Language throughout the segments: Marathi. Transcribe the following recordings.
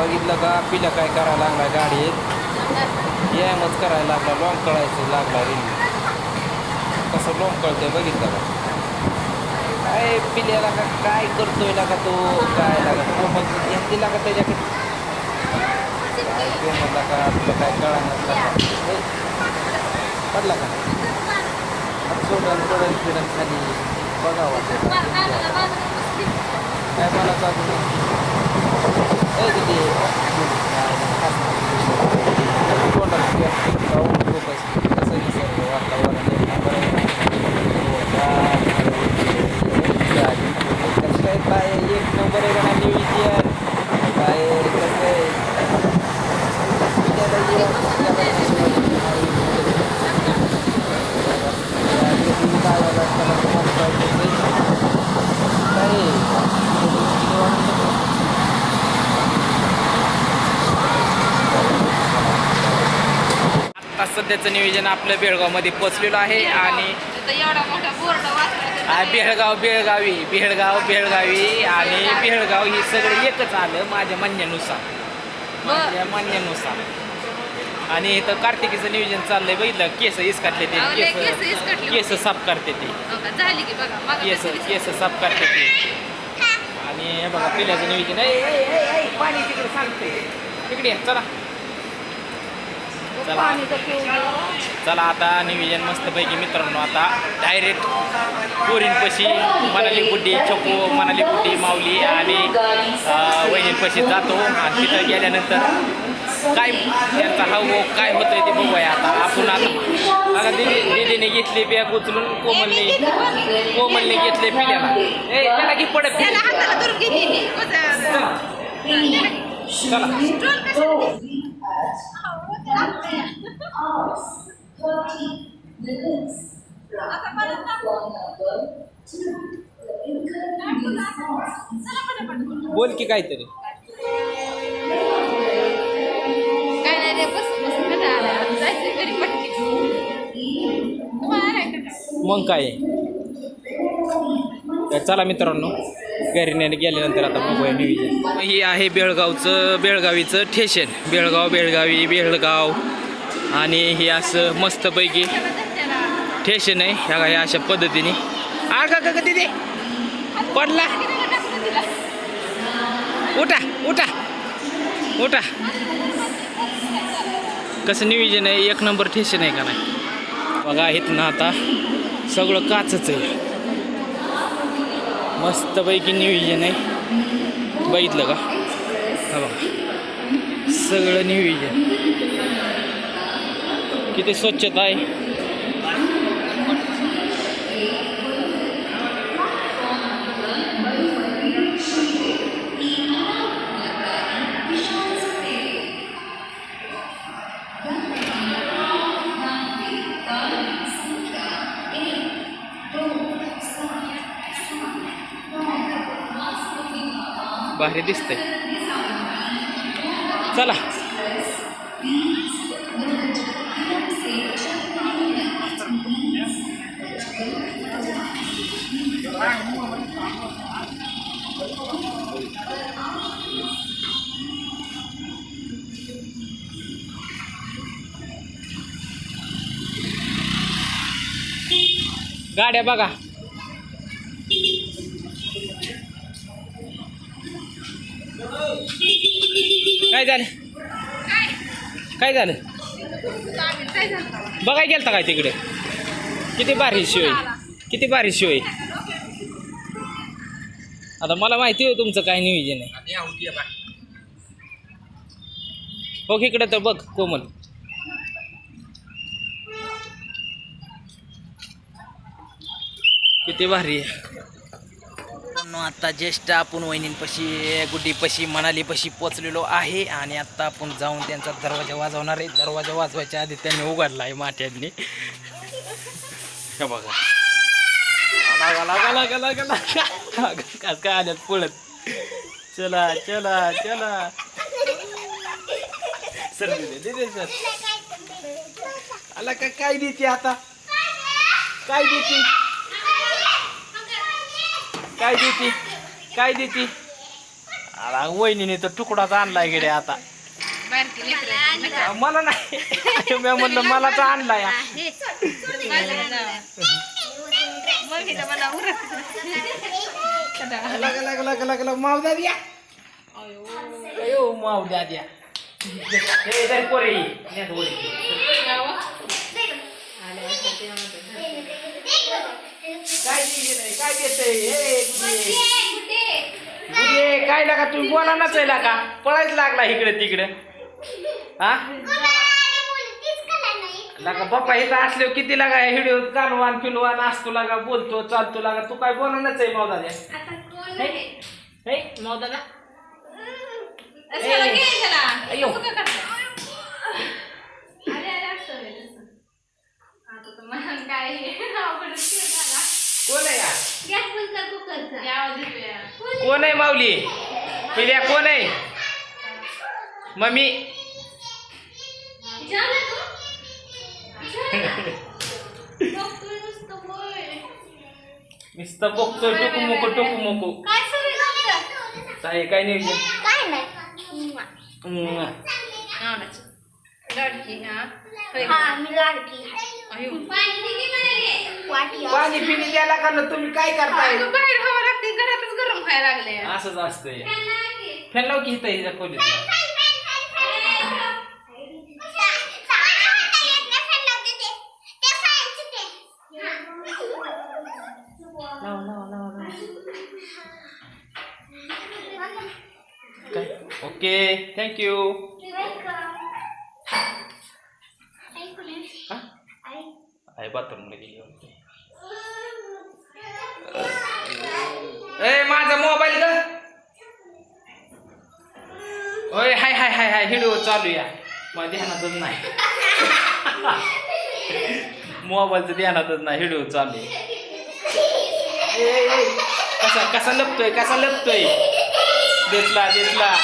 बघितलं का? पिल्या काय करायला लागला गाडीत? व्यायामच करायला लागला लॉंग कळायचं लागला रे कसं लॉंग कळतंय बघितलं का? काय पिल्याला का? काय करतोय ना का तो? काय लागा कोमल घेतली लागा त्याच्याकडे. काय कोमलला का तुला काय कळणार पडला का? सोडून पडन फिरन खाली बघावं. काय मला चालू ए दिदी कसं निसर्ग वातावरण एक नंबर आहे. कसं काय काय एक नंबर आहे का नियोजन काय कसं आहे त्याला ये- आता सध्याचं नियोजन आपलं बेळगावमध्ये पोचलेलं आहे आणि बेळगाव बेळगावी बेळगाव बेळगावी आणि बेळगाव ही सगळं एकच आलं माझ्या म्हणण्यानुसार. माझ्या म्हणण्यानुसार. आणि इथं कार्तिकीचं नियोजन चाललंय बघितलं? केस इसकाटले ते केस केस साफ करते ते. मागं केस कसं साफ करते ते. आणि हे बघा पिल्याचं नियोजन. ए, पाणी तिकडे सांगते. तिकडे चला. चला. चला आता नियोजन मस्तपैकी मित्रांनो आता डायरेक्ट पोरींपशी मनाली गुड्डी छपू मनाली गुड्डी माऊली आणि वहिनींपाशी जातो. आणि तिथं गेल्यानंतर काय त्यांचा हवं काय होतंय ते बघूया आता. आपण आता आता दिदी दिदीने घेतली बॅग उचलून कोमलने कोमलने घेतले पिल्याला. ए त्याला की पडत त्याला बोल की काहीतरी काय नाही रे बस बस कंटाळा आला. जायचं घरी पटकी तुम्हाला नाही कंटाळा? मग काय चला मित्रांनो घरी गेल्यानंतर आता बघूया नियोजन. ही आहे बेळगावचं बेळगावीचं ठेशन. बेळगाव बेळगावी बेळगाव. आणि हे असं मस्तपैकी ठेशन आहे. ह्या ह्या अशा पद्धतीने. आ का का तिथे पडला. उठा उठा. उठा. कसं नियोजन आहे? एक नंबर ठेशन आहे का नाही? बघा इथनं आता सगळं काचच आहे. मस्तपैकी नियोजन आहे. बघितलं का? हा बघा. सगळं नियोजन. किती स्वच्छता आहे. भारी दिसतंय. चला. गाड्या बघा. काय झालं? काय झालं? बघाय गेलता काय तिकडे? किती भारी शिव किती भारी शिव आता मला माहिती आहे तुमचं काय नियोजन आहे. हो इकडे तर बघ कोमल. किती भारी आहे. मित्रांनो, आता ज्येष्ठ आपण वहिनींपाशी गुड्डीपाशी मनालीपाशी पोचलेलो आहे आणि आता आपण जाऊन त्यांचा दरवाजा वाजवणार आहे. दरवाजा वाजवायच्या आधी त्यांनी उघडला आहे माट्यांनी हे बघा. लागा लागा लागा लागा लागा. कास काय आल्यात पळत. चला चला चला. सर दिले सर. आला का? काय देते आता? काय देते? काय देते काय देते आता वहिनीने तर तुकडाच आणलाय गेले आता. मला नाही मी म्हणलं मला तर आणलाय द्या द्या अयो माव द्या द्या काय दिले नाही, काय गुडे. गुडे, काय लागा तुम्ही बोला नचायला का? पळायच लागला इकडे तिकडे. हा? लागा बाप्पा इथं असल्यावर किती लागा हिडिओ कालवान पिलवान असतो लागा बोलतो चालतो लागा. तू काय आहे हे? घे त्याला. अयो. तू काय कोण आहे? गॅस बंद कर कुकरचा. कोण आहे माऊली पिल्या कोण आहे मम्मी तू? बघतोय नुसतं बघतोय टोकू मोको टोकू मोको काय तुमचं? काय काय नाही काय नाही हम्म. लाडकी, हा. होय. हा मी लाडकी अयो. पाणी. वाटी पाणी पिणी द्यायला का ना तुम्ही काय करताय? अगं, बाहेर हवा लागते घरातच गरम खायला लागले असंच असतंय. फॅन लाव की इथं इथं खोलीत. लाव लाव लाव लाव. काय? ओके थँक्यू आहे बाथरूममध्ये घेऊन ए माझा मोबाईल ग. ओय हाय हाय हाय हाय व्हिडिओ चालू या. मला ध्यानातच नाही. मोबाईलचं ध्यानातच नाही व्हिडिओ चालू आहे. ए, ए, कसा कसा लपतोय कसा लपतोय? दिसला दिसला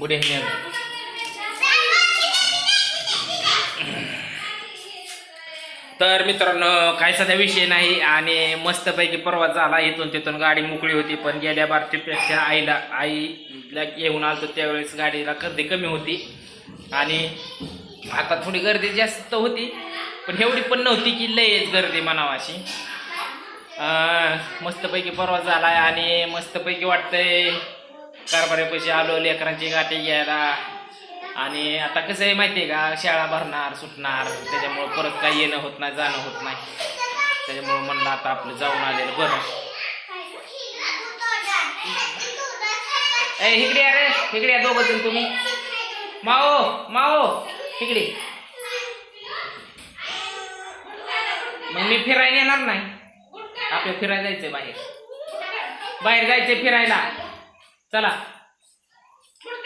गुड इव्हनिंग तर मित्रांनो काही सध्या विषय नाही आणि मस्तपैकी प्रवास झाला इथून तिथून गाडी मोकळी होती पण गेल्या बारतीपेक्षा आईला आईला येऊन आलतो त्यावेळेस गाडीला गर्दी कमी होती. आणि आता थोडी गर्दी जास्त होती पण एवढी पण नव्हती की लयच गर्दी म्हणावाशी मस्तपैकी प्रवास झाला आणि मस्तपैकी वाटतंय कारभाऱ्यापाशी आलो लेकरांची गाठी घ्यायला. आणि आता कसं आहे माहिती आहे का? शाळा भरणार सुटणार त्याच्यामुळं परत काही येणं होत नाही जाणं होत नाही. त्याच्यामुळं म्हणलं आता आपलं जाऊन आलेलं बरं. ए इकडे या रे. इकडे या दोघं जण तुम्ही. माओ माओ इकडे मग मी फिरायला येणार नाही. आपल्याला फिरायला जायचंय बाहेर. बाहेर जायचंय फिरायला. चला.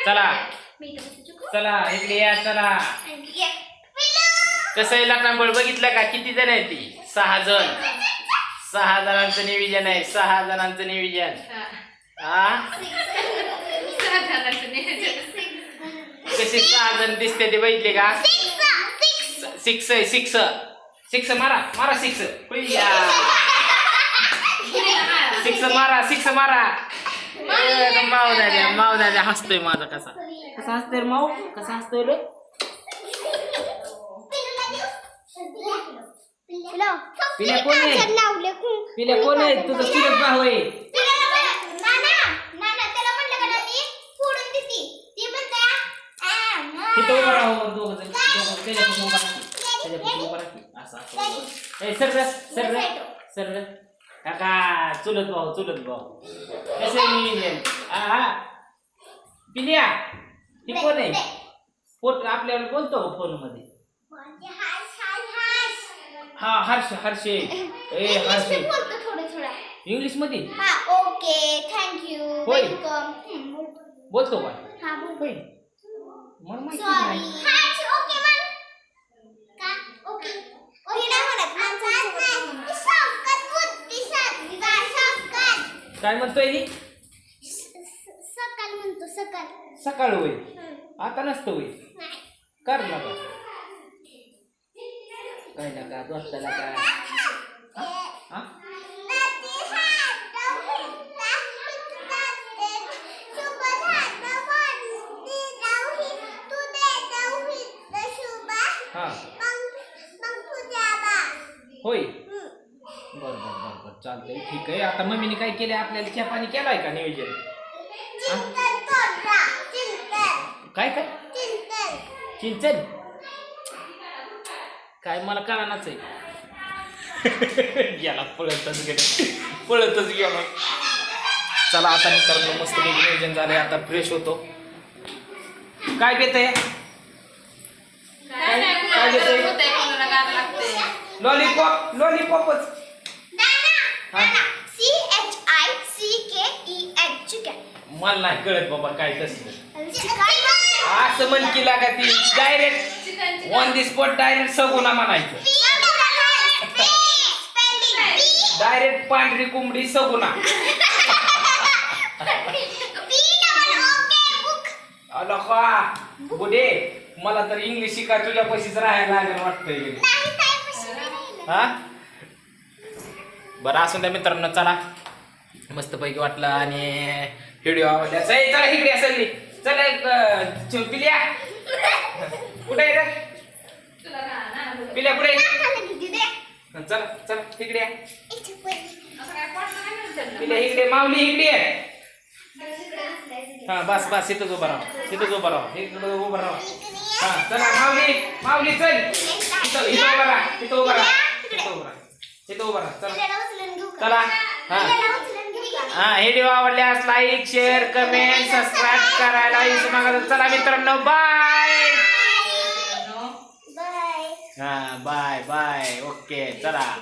चला. चला इकडे या चला. कसं आहे लग्नाबळ बघितलं का? किती जण आहेत ती? सहा जण. सहा जणांचं नियोजन आहे. सहा जणांचं नियोजन. हा? कसे सहा जण दिसते ते बघितले का? सिक्स आहे सिक्स सिक्स मारा मारा सिक्स सिक्स मारा सिक्स मारा. ए, माव हसतोय माझा कसा. कसा हसतोय रे माऊ कसा हसतोय रे पिल्या कोण आहे? पिल्या कोण आहे तुझं चुलत भाऊ आहे तिथं उभं राहू मग दोघं जण दोघं त्याच्यापासून उभा राहा त्याच्यापासून उभा राहा असं असं उभं राहा. ए सर सर. काका चुलत भाऊ चुलत भाऊ कसं हा हा पिल्या ही कोण आहे? पोट आपल्याला बोलतो फोनमध्ये हा हर्ष हर्ष. ए हर्ष. थोडं थोडं. इंग्लिशमध्ये? हा ओके. थँक्यू होय. बोलतो का? हा होय. मला माहिती नाही. हा. काय म्हणतोय ही सकाळ म्हणतो सकाळ सकाळ होय. हं. आता नसतं नाही. कर ना बा. काय ना का दोस्ताला काय हा? होय. बर बर बर बर. चालतंय. ठीक आहे. आता मम्मीने काय केलंय? आपल्याला चहा पाणी केलाय का नियोजन? चिंचन काय मला कळानाच आहे. गेला पळतच गेला. पळतच गेला. चला आता मित्रांनो मस्त नियोजन झालंय. आता फ्रेश होतो. काय घेत आहे काय. लॉलीपॉप लॉलीपॉपच दाना? दाना C H I C K E H chicken मला नाही कळत बाबा काय तसलं. असं म्हण की लागा ती direct on the spot direct सगुना म्हणायचं. डायरेक्ट पांढरी कोंबडी सगुना अलो का? बुडे मला तर इंग्लिश शिका तुझ्या पैसेच राहायला लागेल वाटतंय. हा? बरं असून द्या मित्रांनो चला. मस्त पैकी वाटलं आणि व्हिडिओ आवडला चला इकडे असेल चला एक पिल्या कुठे आहे रे? पिल्या कुठे? चल चला चला तिकडे या. पिल्या इकडे माऊली इकडे आहे हा बस बस इथंच उभं राहा. इथंच उभं राहा. इकडे उभं राहा. हा चला माऊली माऊली चल. चल इथं उभं राहा. इथं उभं राहा. इथं उभं राहा. इथं उभं राहा. चला. चला. हा. हा हे व्हिडिओ आवडल्यास लाईक शेअर कमेंट सबस्क्राईब करायला विसरू नका. चला मित्रांनो बाय. बाय हा बाय बाय ओके चला.